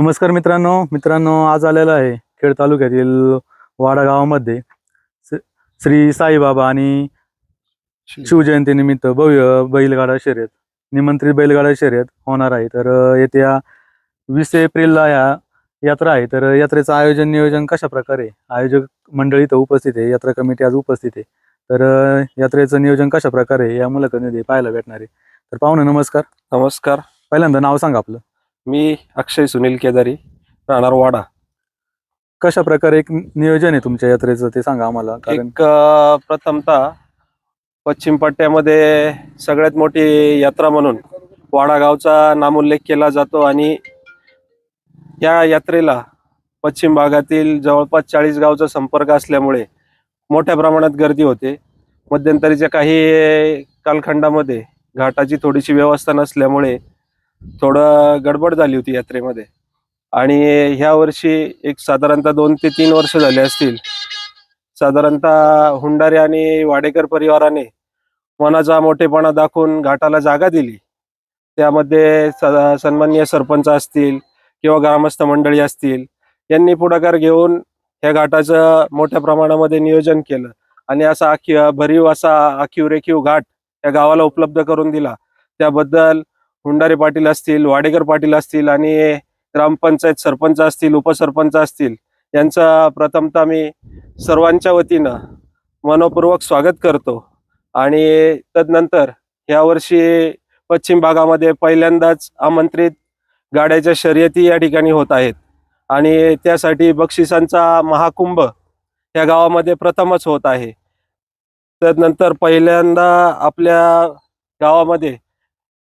नमस्कार मित्रांनो. मित्रांनो आज आलेला आहे खेड तालुक्यातील वाडा गावामध्ये. श्री साईबाबा आणि शिवजयंतीनिमित्त भव्य बैलगाडा शर्यत निमंत्रित बैलगाडा शर्यत होणार आहे. तर येत्या वीस एप्रिलला ह्या यात्रा आहे. तर यात्रेचं आयोजन नियोजन कशा प्रकारे? आयोजक मंडळी तर उपस्थित आहे. यात्रा कमिटी आज उपस्थित आहे. तर यात्रेचं नियोजन कशा प्रकारे या मुलाखतीमध्ये पाहायला भेटणार आहे. तर पाहुणे नमस्कार. नमस्कार. पहिल्यांदा नाव सांगा आपलं. मी अक्षय सुनील केदारी राहणार वाडा. कशा प्रकारे एक नियोजन आहे तुमच्या यात्रेचं ते सांगा आम्हाला कारण एक अ, प्रथमतः पश्चिम पट्ट्यामध्ये सगळ्यात मोठी यात्रा म्हणून वाडा गावचा नामोल्लेख केला जातो आणि या यात्रेला पश्चिम भागातील जवळपास चाळीस गावचा संपर्क असल्यामुळे मोठ्या प्रमाणात गर्दी होते. मध्यंतरीच्या काही कालखंडामध्ये घाटाची थोडीशी व्यवस्था नसल्यामुळे थोडं गडबड झाली होती यात्रेमध्ये. आणि ह्या वर्षी एक साधारणतः दोन ते तीन वर्ष झाले असतील. साधारणतः हुंडारे आणि वाडेकर परिवाराने मनाचा मोठेपणा दाखवून घाटाला जागा दिली. त्यामध्ये सन्माननीय सरपंच असतील किंवा ग्रामस्थ मंडळी असतील यांनी पुढाकार घेऊन ह्या घाटाचं मोठ्या प्रमाणामध्ये नियोजन केलं. आणि असा आखी भरीव असा आखीव रेखीव घाट या गावाला उपलब्ध करून दिला. त्याबद्दल हुंडारे पाटील असतील वाडेकर पाटील असतील आणि ग्रामपंचायत सरपंच असतील उपसरपंच असतील यांचा प्रथमतः मी सर्वांच्या वतीनं मनपूर्वक स्वागत करतो. आणि तदनंतर यावर्षी पश्चिम भागामध्ये पहिल्यांदाच आमंत्रित गाड्याच्या शर्यती या ठिकाणी होत आहेत. आणि त्यासाठी बक्षिसांचा महाकुंभ या गावामध्ये प्रथमच होत आहे. तदनंतर पहिल्यांदा आपल्या गावामध्ये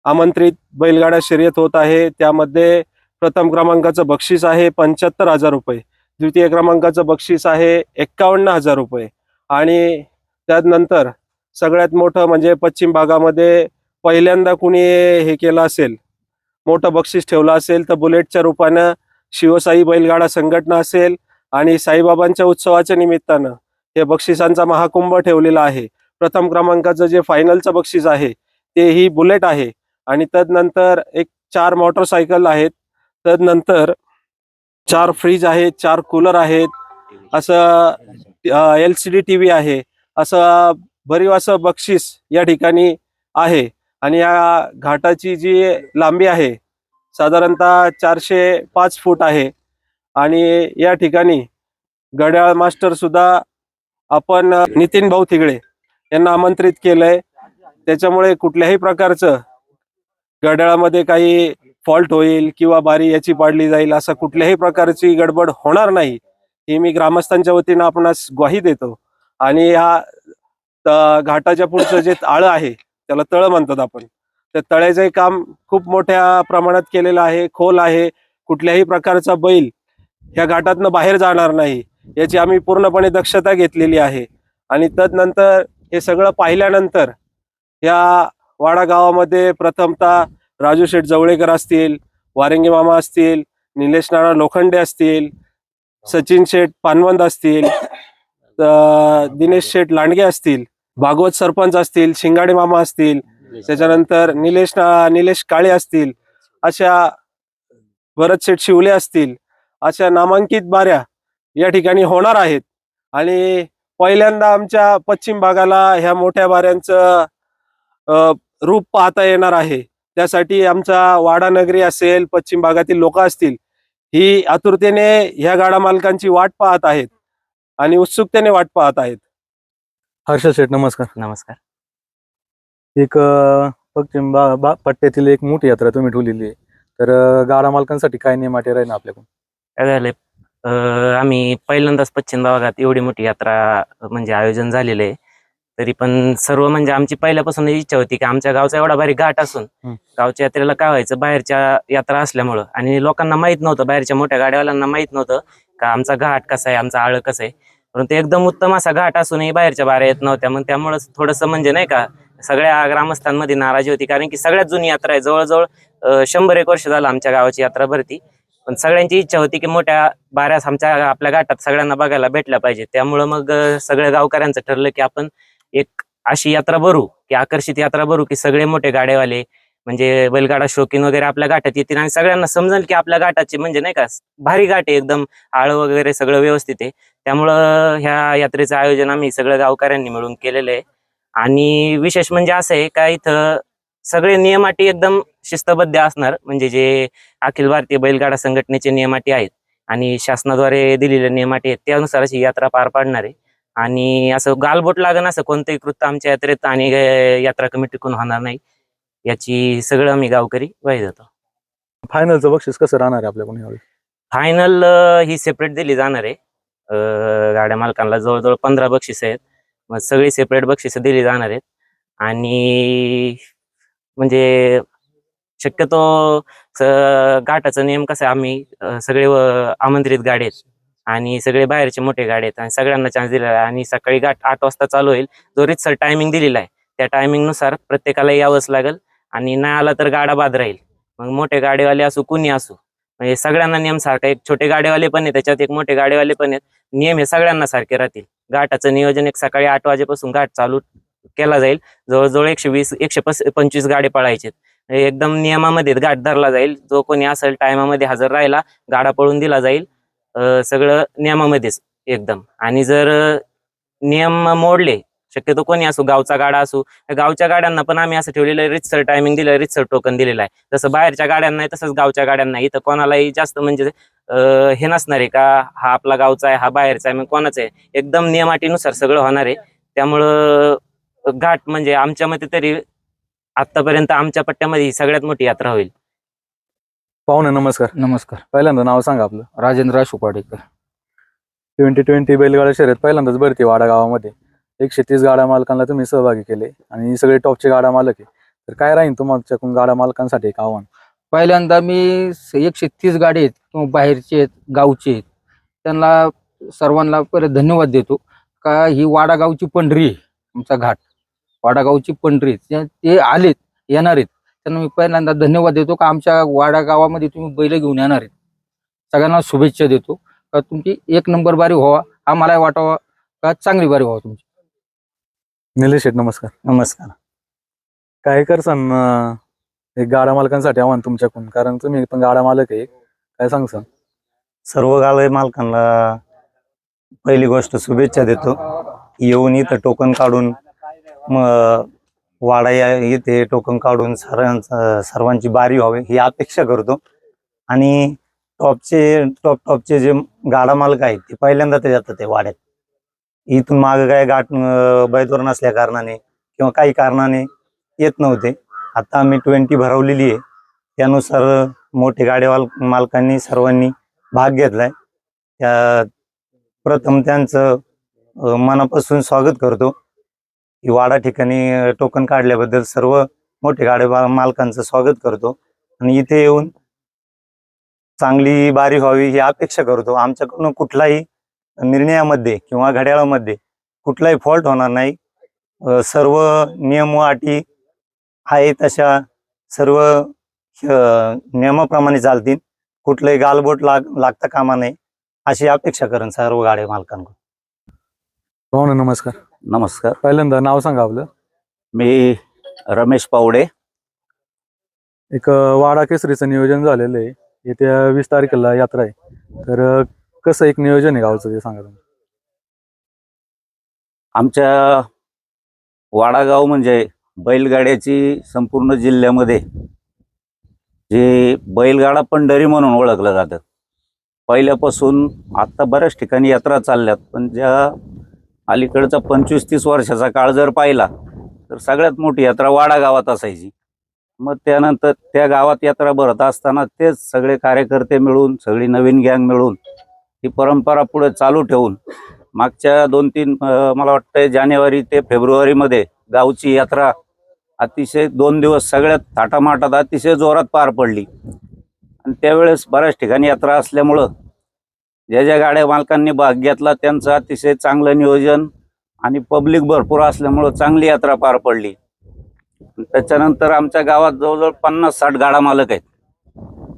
आमंत्रित बैलगाडा शर्यत होत आहे. त्यामध्ये प्रथम क्रमांकाचं बक्षीस आहे पंच्याहत्तर हजार रुपये. द्वितीय क्रमांकाचं बक्षीस आहे एक्कावन्न हजार रुपये. आणि त्यानंतर सगळ्यात मोठं म्हणजे पश्चिम भागामध्ये पहिल्यांदा कुणी हे केलं असेल मोठं बक्षीस ठेवलं असेल तर बुलेटच्या रूपानं शिवसाई बैलगाडा संघटना असेल आणि साईबाबांच्या उत्सवाच्या निमित्तानं हे बक्षिसांचा महाकुंभ ठेवलेला आहे. प्रथम क्रमांकाचं जे फायनलचं बक्षीस आहे ते ही बुलेट आहे. आणि तदनंतर एक चार मोटरसायकल आहेत. तदनंतर चार फ्रीज आहेत चार कूलर आहेत. असं L C D T V आहे. असं भरीव असं बक्षीस या ठिकाणी आहे. आणि या घाटाची जी लांबी आहे साधारणतः चारशे पाच फूट आहे. आणि या ठिकाणी घड्याळ मास्टर सुद्धा आपण नितीन भाऊ थिगळे यांना आमंत्रित केलंय. त्याच्यामुळे कुठल्याही प्रकारचं घड्याळामध्ये काही फॉल्ट होईल किंवा बारी याची पाडली जाईल असं कुठल्याही प्रकारची गडबड होणार नाही. ही मी ग्रामस्थांच्या वतीनं आपणास ग्वाही देतो. आणि ह्या घाटाच्या पुढचं जे आळं आहे त्याला तळ म्हणतात आपण. त्या तळ्याचे काम खूप मोठ्या प्रमाणात केलेलं आहे खोल आहे. कुठल्याही प्रकारचा बैल ह्या घाटातनं बाहेर जाणार नाही याची आम्ही पूर्णपणे दक्षता घेतलेली आहे. आणि तदनंतर हे सगळं पाहिल्यानंतर या वाडा गावामध्ये प्रथमतः राजू शेठ जवळेकर असतील वारंगी मामा असतील निलेश नाना लोखंडे असतील सचिन शेठ पानवंत असतील दिनेश शेठ लांडगे असतील भागवत सरपंच असतील शिंगाडे मामा असतील त्याच्यानंतर निलेश ना- निलेश काळे असतील अशा भरत शेठ शिवले असतील अशा नामांकित बाऱ्या या ठिकाणी होणार आहेत. आणि पहिल्यांदा आमच्या पश्चिम भागाला ह्या मोठ्या बाऱ्यांचं रूप पाहता येणार आहे. त्यासाठी आमचा वाडा नगरी असेल पश्चिम भागातील लोक असतील ही आतुरतेने ह्या गाडा मालकांची वाट पाहत आहेत आणि उत्सुकतेने वाट पाहत आहेत. हर्षद शेठ नमस्कार. नमस्कार. एक अ, पश्चिम बा- बा- पट्ट्यातील एक मोठी यात्रा तुम्ही ठेवलेली आहे. तर अं, गाडा मालकांसाठी काय नियम अटी राहील आपल्याकडून? काय झालंय? अं, आम्ही पहिल्यांदाच पश्चिम भागात एवढी मोठी यात्रा म्हणजे आयोजन झालेलं आहे. तरी पण सर्व म्हणजे आमची पहिल्यापासून इच्छा होती की आमच्या गावचा एवढा भारी घाट असून. गावच्या यात्रेला काय व्हायचं? बाहेरच्या यात्रा असल्यामुळं. आणि लोकांना माहीत नव्हतं बाहेरच्या मोठ्या गाड्यावाल्यांना माहीत नव्हतं का आमचा घाट कसा आहे आमचा आळ कसं आहे. परंतु एकदम उत्तम असा घाट असूनही बाहेरच्या बाऱ्या येत नव्हत्या. मग त्यामुळं थोडंसं म्हणजे नाही का सगळ्या ग्रामस्थांमध्ये नाराजी होती. कारण की सगळ्यात जुनी यात्रा आहे. जवळजवळ शंभर एक वर्ष झालं आमच्या गावाची यात्रा भरती. पण सगळ्यांची इच्छा होती की मोठ्या बाऱ्यास आमच्या आपल्या घाटात सगळ्यांना बघायला भेटल्या पाहिजे त्यामुळं मग सगळ्या गावकऱ्यांचं ठरलं की आपण एक अशी यात्रा भरू की आकर्षित यात्रा भरू की सगळे मोठे गाड्यावाले म्हणजे बैलगाडा शौकीन वगैरे आपल्या गाठात येतील आणि सगळ्यांना समजेल की आपल्या गाठाची म्हणजे नाही का भारी गाठ आहे एकदम आळ वगैरे सगळं व्यवस्थित आहे. त्यामुळं ह्या यात्रेचं आयोजन आम्ही सगळ्या गावकऱ्यांनी मिळून केलेलं आहे. आणि विशेष म्हणजे असं आहे का इथं सगळे नियमाटी एकदम शिस्तबद्ध असणार म्हणजे जे अखिल भारतीय बैलगाडा संघटनेचे नियमाटी आहेत आणि शासनाद्वारे दिलेले नियमाटी आहेत त्यानुसार अशी यात्रा पार पाडणार आहे. आणि असं गालबोट लागण असं कोणतंही कृत्य आमच्या यात्रेत आणि यात्रा कमिटीकडून होणार नाही याची सगळं आम्ही गावकरी वाही जातो. फायनलचं बक्षीस कसं राहणार आहे आपल्याकडून यावेळी? फायनल ही सेपरेट दिली जाणार आहे. गाड्या मालकांना जवळजवळ पंधरा बक्षीस आहेत. मग सगळी सेपरेट बक्षिसं दिली जाणार आहेत. आणि म्हणजे शक्यतो घाटाचा नियम कसा आहे आम्ही सगळे आमंत्रित गाडी आहेत. आणि सगळे बाहेरचे मोठे गाडी आहेत आणि सगळ्यांना चान्स दिलेला आहे. आणि सकाळी गाठ आठ वाजता चालू होईल. जो रितसर टायमिंग दिलेला आहे त्या टायमिंगनुसार प्रत्येकाला यावंच लागेल. आणि नाही आला तर गाडा बाद राहील. मग मोठे गाडीवाले असू कुणी असू म्हणजे सगळ्यांना नियम सारखा एक छोटे गाडीवाले पण आहेत त्याच्यात एक मोठे गाडीवाले पण आहेत. नियम हे सगळ्यांना सारखे राहतील. घाटाचं नियोजन एक सकाळी आठ वाजेपासून घाट चालू केला जाईल. जवळजवळ एकशे वीस एकशे पस पंचवीस गाड्या पळायचे एकदम नियमामध्ये घाट धरला जाईल. जो कोणी असेल टायमामध्ये हजर राहिला गाडा पळून दिला जाईल. सगळं नियमामध्येच एकदम. आणि जर नियम मोडले शक्यतो कोणी असो गावचा गाडा असो गावच्या गाड्यांना पण आम्ही असं ठेवलेलं आहे रितसर टायमिंग दिलं रितसर टोकन दिलेलं आहे. जसं बाहेरच्या गाड्यांना आहे तसंच गावच्या गाड्यांना इथं कोणालाही जास्त म्हणजे हे नसणार आहे का हा आपला गावचा आहे हा बाहेरचा आहे मग कोणाचा आहे? एकदम नियमाटीनुसार सगळं होणार आहे. त्यामुळं घाट म्हणजे आमच्या मते तरी आतापर्यंत आमच्या पट्ट्यामध्ये ही सगळ्यात मोठी यात्रा होईल. पाहुणे नमस्कार. नमस्कार. पहिल्यांदा नाव सांगा आपलं. राजेंद्र शुपाडेकर ट्वेंटी ट्वेंटी बैलगाडा शर्यत पहिल्यांदाच भरती वाडा गावामध्ये. एकशे तीस गाड्या मालकांना तुम्ही सहभागी केले आणि सगळे टॉपचे गाडा मालक आहे. तर काय राहील तुमच्याकडून गाड्या मालकांसाठी एक आव्हान? पहिल्यांदा मी एकशे तीस गाडी आहेत किंवा बाहेरचे आहेत गावचे आहेत. त्यांना सर्वांना परत धन्यवाद देतो. का ही वाडा गावची पंढरी आहे आमचा घाट. वाडा गावची पंढरी ते आलेत येणार आहेत. त्यांना मी पहिल्यांदा धन्यवाद देतो का आमच्या वाडा गावामध्ये तुम्ही बैल घेऊन येणार आहेत. सगळ्यांना शुभेच्छा देतो. का तुमची एक नंबर बारी व्हावा आम्हाला वाटावा. का चांगली बारी व्हावा तुमची. निलेश शेठ नमस्कार. नमस्कार. काय करसान एक गाडा मालकांसाठी आव्हान तुमच्याकडून कारण तुम्ही पण गाडा मालक आहे. काय सांगसान? सर्व गाळे मालकांना पहिली गोष्ट शुभेच्छा देतो. येऊन इथं टोकन काढून मग वाडा या इथे टोकन काढून सर सर्वांची बारी व्हावी ही अपेक्षा करतो. आणि टॉपचे टॉप टॉपचे जे गाडा मालक आहेत ते पहिल्यांदा ते जातात ते वाड्यात. इथून मागं काय गाठ बैदवर नसल्या कारणाने किंवा काही कारणाने येत नव्हते. आता आम्ही ट्वेंटी भरवलेली आहे. त्यानुसार मोठे गाडीवाल मालकांनी सर्वांनी भाग घेतलाय. त्या प्रथम त्यांचं मनापासून स्वागत करतो. वाडा ठिकाणी टोकन काढल्याबद्दल सर्व मोठे गाडे मालकांचं स्वागत करतो. आणि इथे येऊन चांगली बारी व्हावी ही अपेक्षा करतो. आमच्याकडून कुठलाही निर्णयामध्ये किंवा घड्याळामध्ये कुठलाही फॉल्ट होणार नाही. सर्व नियम व अटी आहे तशा सर्व नियमाप्रमाणे चालतील. कुठलंही गालबोट लाग लागता कामा नये अशी अपेक्षा करेन सर्व गाड्या मालकांकडून. नमस्कार. नमस्कार. पहिल्यांदा नाव सांगा आपलं. मी रमेश पावडे. एक वाडा केसरीचं नियोजन झालेलं आहे. येत्या वीस तारखेला यात्रा आहे. तर कसं एक नियोजन आहे गावचं ते सांगा तुम्ही. आमच्या वाडागाव म्हणजे बैलगाड्याची संपूर्ण जिल्ह्यामध्ये जे बैलगाडा पंढरी म्हणून ओळखलं जातं. पहिल्यापासून आत्ता बऱ्याच ठिकाणी यात्रा चालल्यात. पण ज्या अलीकडचा पंचवीस तीस वर्षाचा काळ जर पाहिला तर सगळ्यात मोठी यात्रा वाडा गावात असायची. मग त्यानंतर त्या गावात यात्रा भरत असताना तेच सगळे कार्यकर्ते मिळून सगळी नवीन गँग मिळून ही परंपरा पुढे चालू ठेवून मागच्या दोन तीन मला वाटतं जानेवारी ते फेब्रुवारीमध्ये गावची यात्रा अतिशय दोन दिवस सगळ्यात थाटामाटात अतिशय जोरात पार पडली. आणि त्यावेळेस बऱ्याच ठिकाणी यात्रा असल्यामुळं ज्या ज्या गाड्या मालकांनी भाग घेतला त्यांचं अतिशय चांगलं नियोजन आणि पब्लिक भरपूर असल्यामुळं चांगली यात्रा पार पडली. त्याच्यानंतर आमच्या गावात जवळजवळ पन्नास साठ गाडा मालक आहेत.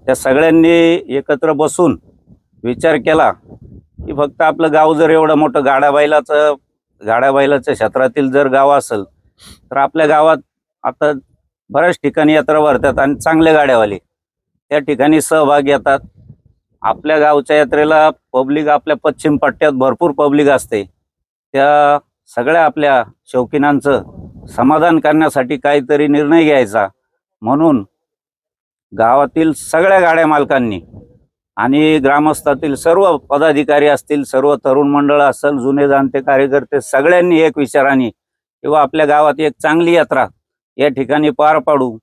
त्या सगळ्यांनी एकत्र बसून विचार केला की फक्त आपलं गाव जर एवढं मोठं गाड्या बैलाचं गाड्या क्षेत्रातील जर गाव असेल तर आपल्या गावात आता बऱ्याच ठिकाणी यात्रा भरतात आणि चांगल्या गाड्यावाले त्या ठिकाणी सहभाग घेतात. आपल्या गावच्या यात्रेला पब्लिक आपल्या पश्चिम पट्ट्यात भरपूर पब्लिक असते. त्या सगळ्या आपल्या शौकीनांचं समाधान करण्यासाठी काहीतरी निर्णय घ्यायचा. म्हणून गावातील सगळ्या गाड्या मालकांनी आणि ग्रामस्थातील सर्व पदाधिकारी असतील सर्व तरुण मंडळ असेल जुने जाणते कार्यकर्ते सगळ्यांनी एक विचाराने किंवा आपल्या गावात एक चांगली यात्रा या ठिकाणी पार पाडू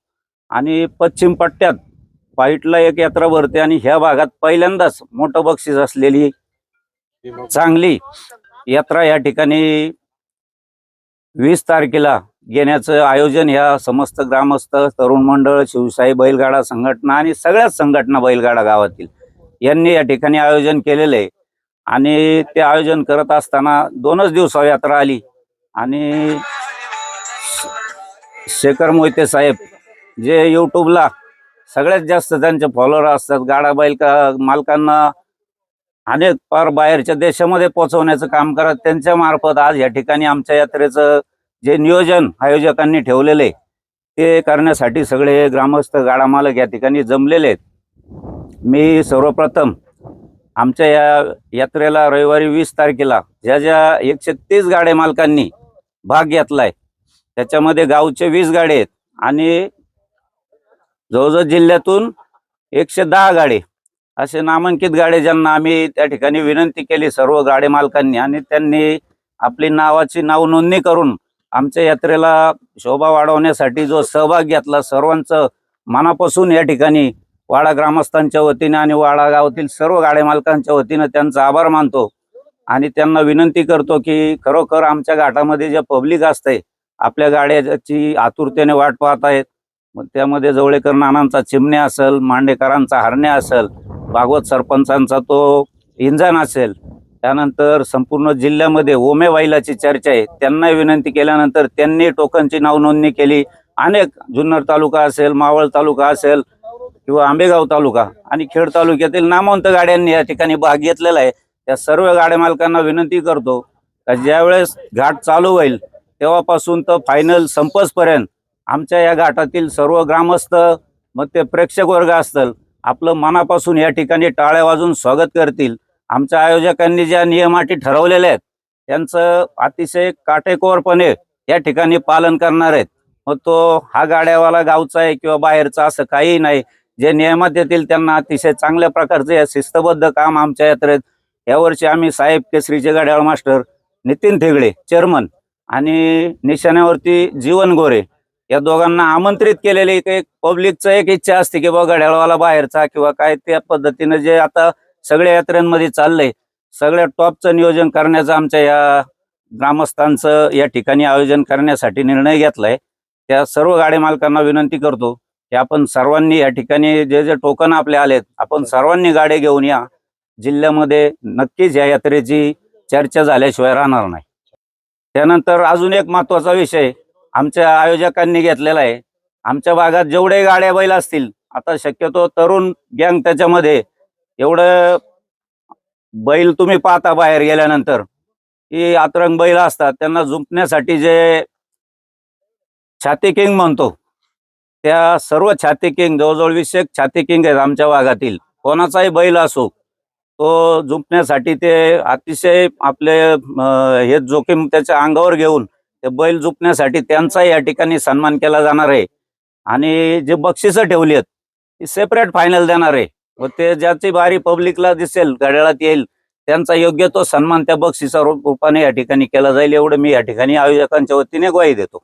आणि पश्चिम पट्ट्यात पाईटला एक यात्रा भरते आणि ह्या भागात पहिल्यांदाच मोठं बक्षीस असलेली चांगली यात्रा या ठिकाणी वीस तारखेला घेण्याचं आयोजन ह्या समस्त ग्रामस्थ तरुण मंडळ शिवशाही बैलगाडा संघटना आणि सगळ्याच संघटना बैलगाडा गावातील यांनी या ठिकाणी आयोजन केलेलं आहे. आणि ते आयोजन करत असताना दोनच दिवसा यात्रा आली आणि शेखर मोहिते साहेब जे यूट्यूबला सगळ्यात जास्त त्यांचे फॉलोअर असतात गाडा बैल का मालकांना अनेक पार बाहेरच्या देशामध्ये पोहोचवण्याचं काम करत त्यांच्या मार्फत आज या ठिकाणी आमच्या यात्रेचं जे नियोजन आयोजकांनी ठेवलेले ते करण्यासाठी सगळे ग्रामस्थ गाडा मालक या ठिकाणी जमलेले आहेत. मी सर्वप्रथम आमच्या या यात्रेला रविवारी वीस तारखेला ज्या ज्या एकशे तीस गाड्या मालकांनी भाग घेतलाय त्याच्यामध्ये गावचे वीस गाडे आहेत आणि जवळजवळ जिल्ह्यातून एकशे दहा गाडी असे नामांकित गाडे ज्यांना आम्ही त्या ठिकाणी विनंती केली सर्व गाडे मालकांनी आणि त्यांनी आपली नावाची नाव नोंदणी करून आमच्या यात्रेला शोभा वाढवण्यासाठी जो सहभाग घेतला सर्वांचं मनापासून या ठिकाणी वाडा ग्रामस्थांच्या वतीने आणि वाडा गावातील सर्व गाड्या मालकांच्या वतीनं त्यांचा आभार मानतो आणि त्यांना विनंती करतो की खरोखर आमच्या घाटामध्ये जे पब्लिक असते आपल्या गाड्याची आतुरतेने वाट पाहत आहेत. मग त्यामध्ये जवळेकर नानांचा चिमणे असेल मांडेकरांचा हरणे असेल भागवत सरपंचांचा तो इंजन असेल. त्यानंतर संपूर्ण जिल्ह्यामध्ये ओमे वाईलाची चर्चा आहे. त्यांना विनंती केल्यानंतर त्यांनी टोकनची नाव नोंदणी केली. अनेक जुन्नर तालुका असेल मावळ तालुका असेल किंवा आंबेगाव तालुका आणि खेड तालुक्यातील नामवंत गाड्यांनी या ठिकाणी भाग घेतलेला आहे. त्या सर्व गाड्या मालकांना विनंती करतो का ज्यावेळेस घाट चालू होईल तेव्हापासून तर फायनल संपसपर्यंत आमच्या या घाटातील सर्व ग्रामस्थ मग ते प्रेक्षक वर्ग असतील आपलं मनापासून या ठिकाणी टाळ्या वाजून स्वागत करतील. आमच्या आयोजकांनी ज्या नियमाटी ठरवलेल्या आहेत त्यांचं अतिशय काटेकोरपणे या ठिकाणी पालन करणार आहेत. मग तो हा गाड्यावाला गावचा आहे किंवा बाहेरचा असं काही नाही. जे नियमात येतील त्यांना अतिशय चांगल्या प्रकारचे या शिस्तबद्ध काम आमच्या यात्रेत. यावर्षी आम्ही साहेब केसरीचे गाड्यावाळ मास्टर नितीन थेगडे चेअरमन आणि निशाण्यावरती जीवन गोरे या दोघांना आमंत्रित केलेले एक पब्लिकचं एक इच्छा असते की बाबा घड्याळवाला बाहेरचा किंवा काय त्या पद्धतीनं जे आता सगळ्या यात्रेंमध्ये चाललंय सगळ्या टॉपचं नियोजन करण्याचं आमच्या या ग्रामस्थांचं या ठिकाणी आयोजन करण्यासाठी निर्णय घेतलाय. त्या सर्व गाडी मालकांना विनंती करतो की आपण सर्वांनी या ठिकाणी जे जे टोकन आपले आलेत आपण सर्वांनी गाड्या घेऊन या. जिल्ह्यामध्ये नक्कीच या यात्रेची चर्चा झाल्याशिवाय राहणार नाही. त्यानंतर अजून एक महत्त्वाचा विषय आमच्या आयोजकांनी घेतलेला आहे. आमच्या भागात जेवढे गाड्या बैल असतील आता शक्यतो तरुण गँग त्याच्यामध्ये एवढं बैल तुम्ही पाहता बाहेर गेल्यानंतर की आतरंग बैल असतात त्यांना झुंपण्यासाठी जे छाती किंग म्हणतो त्या सर्व छाती किंग जवळजवळ वीस एक छाती किंग आहेत आमच्या भागातील. कोणाचाही बैल असो तो झुंपण्यासाठी ते अतिशय आपले हे जोखीम त्याच्या अंगावर घेऊन ते बैल जुपण्यासाठी त्यांचा या ठिकाणी सन्मान केला जाणार आहे. आणि जे बक्षिसं ठेवली आहेत ती सेपरेट फायनल देणार आहे. व ते ज्याची बारी पब्लिकला दिसेल घड्याळात येईल त्यांचा योग्य तो सन्मान त्या बक्षिसा रूपाने या ठिकाणी केला जाईल. एवढं मी या ठिकाणी आयोजकांच्या वतीने ग्वाही देतो.